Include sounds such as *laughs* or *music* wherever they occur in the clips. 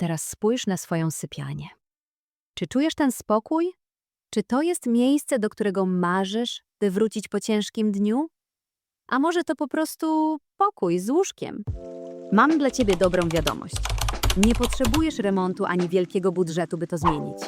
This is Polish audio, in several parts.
teraz spójrz na swoją sypialnię. Czy czujesz ten spokój? Czy to jest miejsce, do którego marzysz, by wrócić po ciężkim dniu? A może to po prostu pokój z łóżkiem? Mam dla ciebie dobrą wiadomość. Nie potrzebujesz remontu ani wielkiego budżetu, by to zmienić.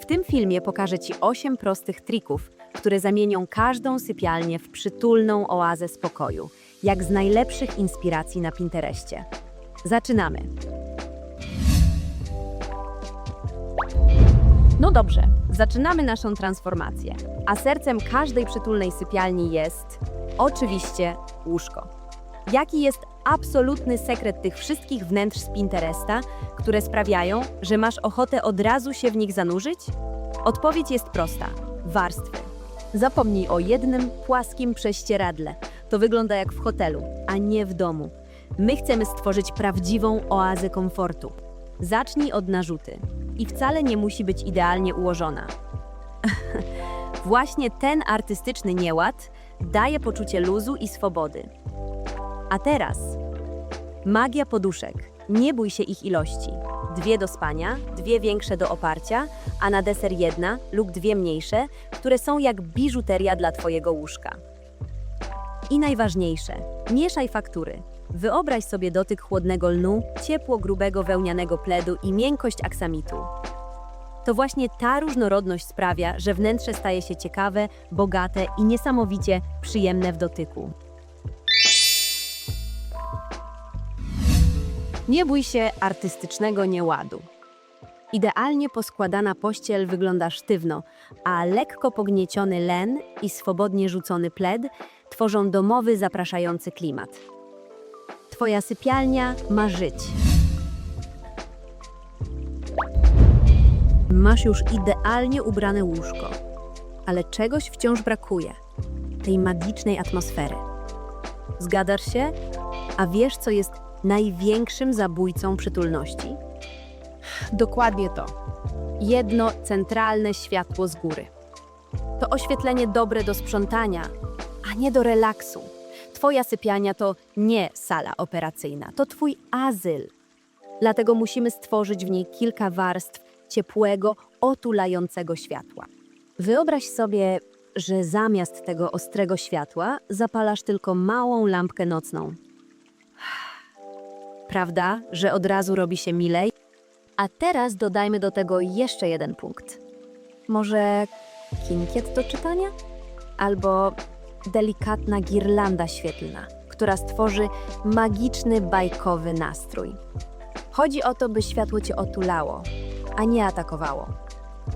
W tym filmie pokażę Ci 8 prostych trików, które zamienią każdą sypialnię w przytulną oazę spokoju, jak z najlepszych inspiracji na Pinterestie. Zaczynamy! No dobrze, zaczynamy naszą transformację. A sercem każdej przytulnej sypialni jest oczywiście łóżko. Jaki jest absolutny sekret tych wszystkich wnętrz z Pinteresta, które sprawiają, że masz ochotę od razu się w nich zanurzyć? Odpowiedź jest prosta: warstwy. Zapomnij o jednym płaskim prześcieradle. To wygląda jak w hotelu, a nie w domu. My chcemy stworzyć prawdziwą oazę komfortu. Zacznij od narzuty. I wcale nie musi być idealnie ułożona. *laughs* Właśnie ten artystyczny nieład daje poczucie luzu i swobody. A teraz magia poduszek. Nie bój się ich ilości. Dwie do spania, dwie większe do oparcia, a na deser jedna lub dwie mniejsze, które są jak biżuteria dla Twojego łóżka. I najważniejsze, mieszaj faktury. Wyobraź sobie dotyk chłodnego lnu, ciepło grubego wełnianego pledu i miękkość aksamitu. To właśnie ta różnorodność sprawia, że wnętrze staje się ciekawe, bogate i niesamowicie przyjemne w dotyku. Nie bój się artystycznego nieładu. Idealnie poskładana pościel wygląda sztywno, a lekko pognieciony len i swobodnie rzucony pled tworzą domowy, zapraszający klimat. Twoja sypialnia ma żyć. Masz już idealnie ubrane łóżko, ale czegoś wciąż brakuje tej magicznej atmosfery. Zgadzasz się? A wiesz, co jest największym zabójcą przytulności? Dokładnie to. Jedno centralne światło z góry. To oświetlenie dobre do sprzątania, a nie do relaksu. Twoja sypialnia to nie sala operacyjna, to twój azyl. Dlatego musimy stworzyć w niej kilka warstw ciepłego, otulającego światła. Wyobraź sobie, że zamiast tego ostrego światła zapalasz tylko małą lampkę nocną. Prawda, że od razu robi się milej? A teraz dodajmy do tego jeszcze jeden punkt. Może kinkiet do czytania? Albo delikatna girlanda świetlna, która stworzy magiczny, bajkowy nastrój. Chodzi o to, by światło cię otulało, a nie atakowało.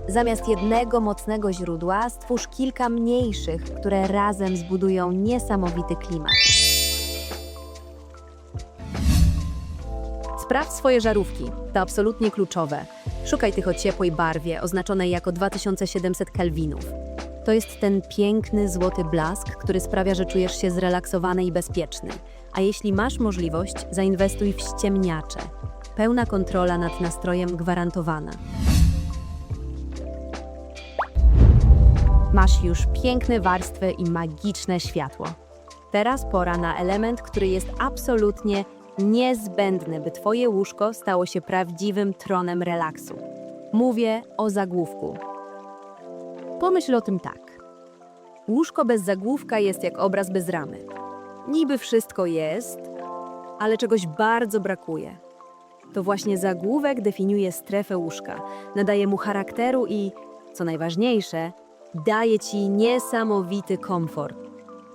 Zamiast jednego mocnego źródła stwórz kilka mniejszych, które razem zbudują niesamowity klimat. Sprawdź swoje żarówki, to absolutnie kluczowe. Szukaj tych o ciepłej barwie, oznaczonej jako 2700 kelwinów. To jest ten piękny, złoty blask, który sprawia, że czujesz się zrelaksowany i bezpieczny. A jeśli masz możliwość, zainwestuj w ściemniacze. Pełna kontrola nad nastrojem gwarantowana. Masz już piękne warstwy i magiczne światło. Teraz pora na element, który jest absolutnie niezbędny, by Twoje łóżko stało się prawdziwym tronem relaksu. Mówię o zagłówku. Pomyśl o tym tak. Łóżko bez zagłówka jest jak obraz bez ramy. Niby wszystko jest, ale czegoś bardzo brakuje. To właśnie zagłówek definiuje strefę łóżka, nadaje mu charakteru i, co najważniejsze, daje ci niesamowity komfort.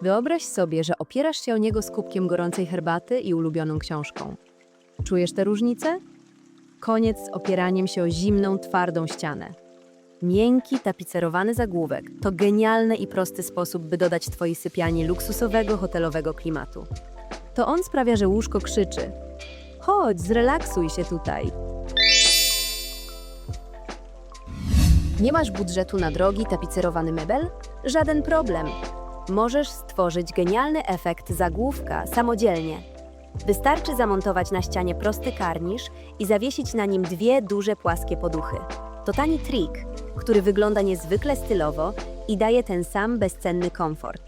Wyobraź sobie, że opierasz się o niego z kubkiem gorącej herbaty i ulubioną książką. Czujesz tę różnicę? Koniec z opieraniem się o zimną, twardą ścianę. Miękki, tapicerowany zagłówek to genialny i prosty sposób, by dodać Twojej sypialni luksusowego, hotelowego klimatu. To on sprawia, że łóżko krzyczy: Chodź, zrelaksuj się tutaj. Nie masz budżetu na drogi, tapicerowany mebel? Żaden problem. Możesz stworzyć genialny efekt zagłówka samodzielnie. Wystarczy zamontować na ścianie prosty karnisz i zawiesić na nim dwie duże płaskie poduchy. To tani trik, który wygląda niezwykle stylowo i daje ten sam bezcenny komfort.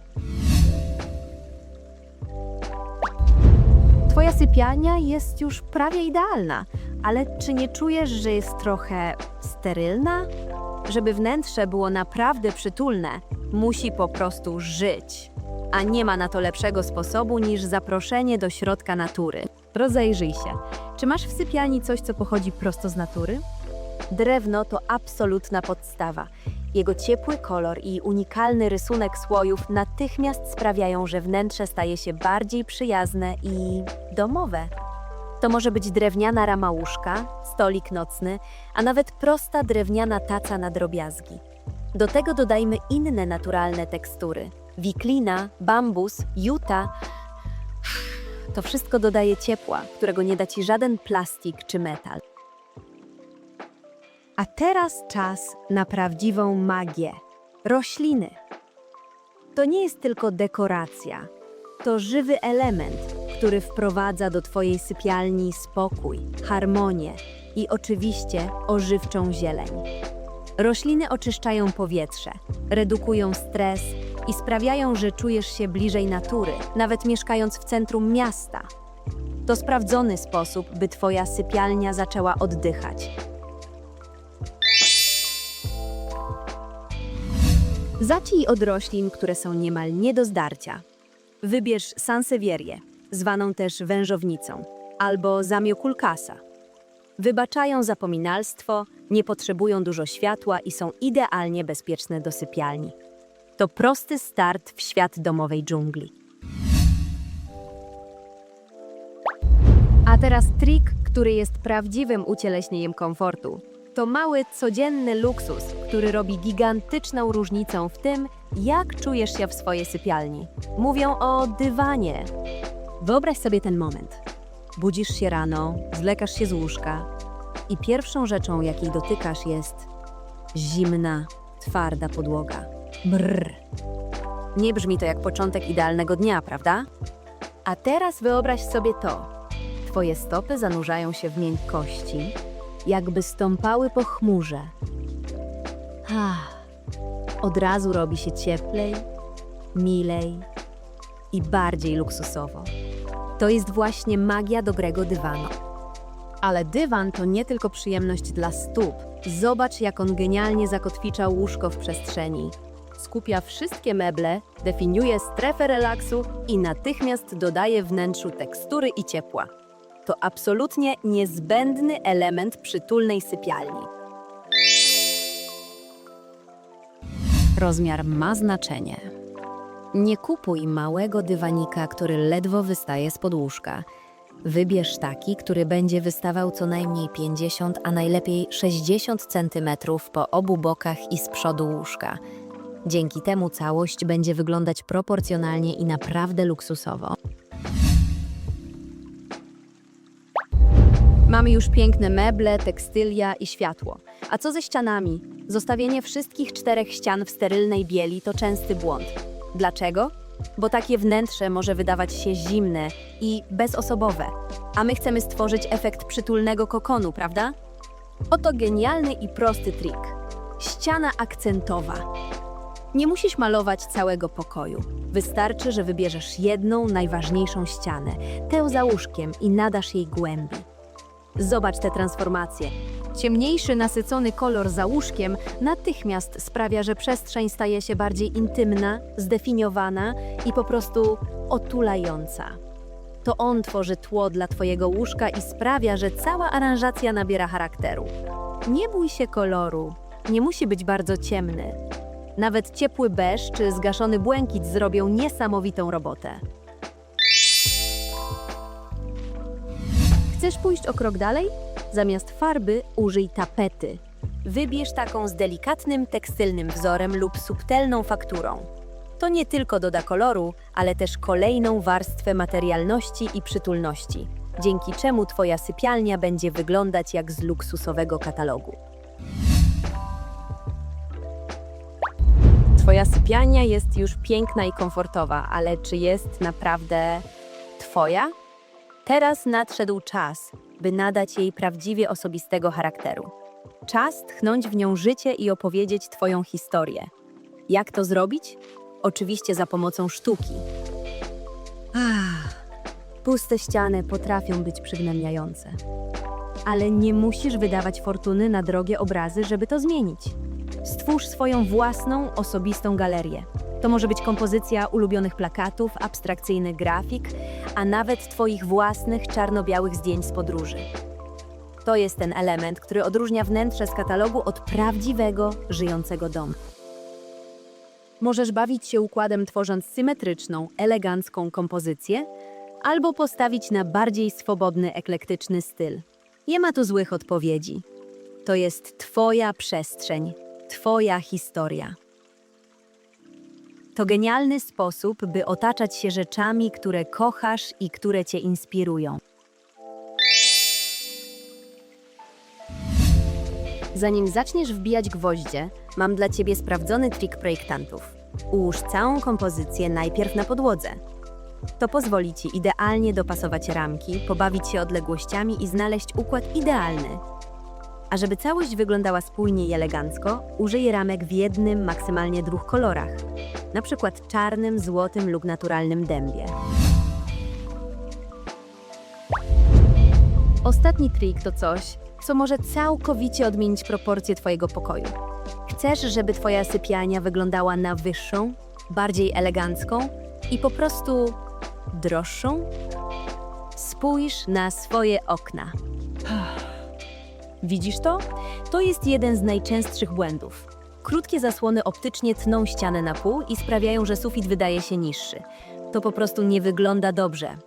Twoja sypialnia jest już prawie idealna, ale czy nie czujesz, że jest trochę sterylna? Żeby wnętrze było naprawdę przytulne, musi po prostu żyć. A nie ma na to lepszego sposobu niż zaproszenie do środka natury. Rozejrzyj się. Czy masz w sypialni coś, co pochodzi prosto z natury? Drewno to absolutna podstawa. Jego ciepły kolor i unikalny rysunek słojów natychmiast sprawiają, że wnętrze staje się bardziej przyjazne i domowe. To może być drewniana rama łóżka, stolik nocny, a nawet prosta drewniana taca na drobiazgi. Do tego dodajmy inne naturalne tekstury. Wiklina, bambus, juta. To wszystko dodaje ciepła, którego nie da ci żaden plastik czy metal. A teraz czas na prawdziwą magię rośliny. To nie jest tylko dekoracja, to żywy element, który wprowadza do Twojej sypialni spokój, harmonię i oczywiście ożywczą zieleń. Rośliny oczyszczają powietrze, redukują stres i sprawiają, że czujesz się bliżej natury, nawet mieszkając w centrum miasta. To sprawdzony sposób, by Twoja sypialnia zaczęła oddychać. Zacznij od roślin, które są niemal nie do zdarcia. Wybierz sansevierię, zwaną też wężownicą, albo zamiokulkasa. Wybaczają zapominalstwo, nie potrzebują dużo światła i są idealnie bezpieczne do sypialni. To prosty start w świat domowej dżungli. A teraz trik, który jest prawdziwym ucieleśnieniem komfortu. To mały, codzienny luksus, który robi gigantyczną różnicę w tym, jak czujesz się w swojej sypialni. Mówią o dywanie. Wyobraź sobie ten moment. Budzisz się rano, zlekasz się z łóżka i pierwszą rzeczą, jakiej dotykasz jest zimna, twarda podłoga. Brrr. Nie brzmi to jak początek idealnego dnia, prawda? A teraz wyobraź sobie to. Twoje stopy zanurzają się w miękkości, jakby stąpały po chmurze. Ah, od razu robi się cieplej, milej i bardziej luksusowo. To jest właśnie magia dobrego dywanu. Ale dywan to nie tylko przyjemność dla stóp. Zobacz, jak on genialnie zakotwicza łóżko w przestrzeni. Skupia wszystkie meble, definiuje strefę relaksu i natychmiast dodaje wnętrzu tekstury i ciepła. To absolutnie niezbędny element przytulnej sypialni. Rozmiar ma znaczenie. Nie kupuj małego dywanika, który ledwo wystaje z łóżka. Wybierz taki, który będzie wystawał co najmniej 50, a najlepiej 60 cm po obu bokach i z przodu łóżka. Dzięki temu całość będzie wyglądać proporcjonalnie i naprawdę luksusowo. Mamy już piękne meble, tekstylia i światło. A co ze ścianami? Zostawienie wszystkich czterech ścian w sterylnej bieli to częsty błąd. Dlaczego? Bo takie wnętrze może wydawać się zimne i bezosobowe, a my chcemy stworzyć efekt przytulnego kokonu, prawda? Oto genialny i prosty trik. Ściana akcentowa. Nie musisz malować całego pokoju. Wystarczy, że wybierzesz jedną najważniejszą ścianę, tę za łóżkiem i nadasz jej głębi. Zobacz tę transformację. Ciemniejszy, nasycony kolor za łóżkiem natychmiast sprawia, że przestrzeń staje się bardziej intymna, zdefiniowana i po prostu otulająca. To on tworzy tło dla Twojego łóżka i sprawia, że cała aranżacja nabiera charakteru. Nie bój się koloru, nie musi być bardzo ciemny. Nawet ciepły beż czy zgaszony błękit zrobią niesamowitą robotę. Chcesz pójść o krok dalej? Zamiast farby użyj tapety. Wybierz taką z delikatnym tekstylnym wzorem lub subtelną fakturą. To nie tylko doda koloru, ale też kolejną warstwę materialności i przytulności, dzięki czemu Twoja sypialnia będzie wyglądać jak z luksusowego katalogu. Twoja sypialnia jest już piękna i komfortowa, ale czy jest naprawdę Twoja? Teraz nadszedł czas, by nadać jej prawdziwie osobistego charakteru. Czas tchnąć w nią życie i opowiedzieć Twoją historię. Jak to zrobić? Oczywiście za pomocą sztuki. Ach, puste ściany potrafią być przygnębiające. Ale nie musisz wydawać fortuny na drogie obrazy, żeby to zmienić. Stwórz swoją własną, osobistą galerię. To może być kompozycja ulubionych plakatów, abstrakcyjny grafik, a nawet Twoich własnych czarno-białych zdjęć z podróży. To jest ten element, który odróżnia wnętrze z katalogu od prawdziwego, żyjącego domu. Możesz bawić się układem tworząc symetryczną, elegancką kompozycję, albo postawić na bardziej swobodny, eklektyczny styl. Nie ma tu złych odpowiedzi. To jest Twoja przestrzeń, Twoja historia. To genialny sposób, by otaczać się rzeczami, które kochasz i które Cię inspirują. Zanim zaczniesz wbijać gwoździe, mam dla Ciebie sprawdzony trik projektantów. Ułóż całą kompozycję najpierw na podłodze. To pozwoli Ci idealnie dopasować ramki, pobawić się odległościami i znaleźć układ idealny. A żeby całość wyglądała spójnie i elegancko, użyj ramek w jednym, maksymalnie dwóch kolorach, na przykład czarnym, złotym lub naturalnym dębie. Ostatni trik to coś, co może całkowicie odmienić proporcje Twojego pokoju. Chcesz, żeby Twoja sypialnia wyglądała na wyższą, bardziej elegancką i po prostu droższą? Spójrz na swoje okna. Widzisz to? To jest jeden z najczęstszych błędów. Krótkie zasłony optycznie tną ścianę na pół i sprawiają, że sufit wydaje się niższy. To po prostu nie wygląda dobrze.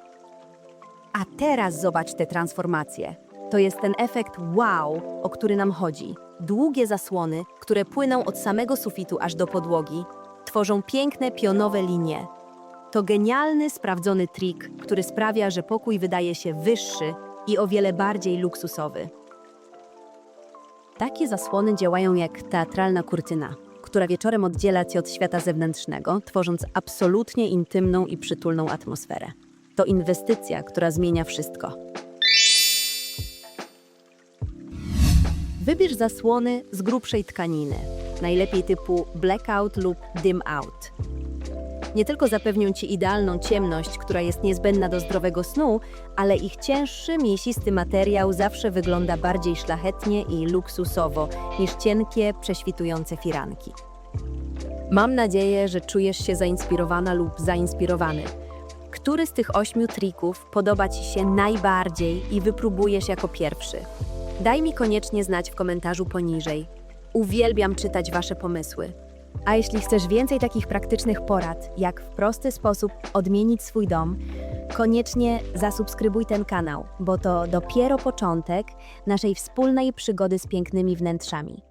A teraz zobacz tę transformację. To jest ten efekt wow, o który nam chodzi. Długie zasłony, które płyną od samego sufitu aż do podłogi, tworzą piękne pionowe linie. To genialny, sprawdzony trik, który sprawia, że pokój wydaje się wyższy i o wiele bardziej luksusowy. Takie zasłony działają jak teatralna kurtyna, która wieczorem oddziela cię od świata zewnętrznego, tworząc absolutnie intymną i przytulną atmosferę. To inwestycja, która zmienia wszystko. Wybierz zasłony z grubszej tkaniny, najlepiej typu blackout lub dim out. Nie tylko zapewnią Ci idealną ciemność, która jest niezbędna do zdrowego snu, ale ich cięższy, mięsisty materiał zawsze wygląda bardziej szlachetnie i luksusowo niż cienkie, prześwitujące firanki. Mam nadzieję, że czujesz się zainspirowana lub zainspirowany. Który z tych ośmiu trików podoba Ci się najbardziej i wypróbujesz jako pierwszy? Daj mi koniecznie znać w komentarzu poniżej. Uwielbiam czytać Wasze pomysły. A jeśli chcesz więcej takich praktycznych porad, jak w prosty sposób odmienić swój dom, koniecznie zasubskrybuj ten kanał, bo to dopiero początek naszej wspólnej przygody z pięknymi wnętrzami.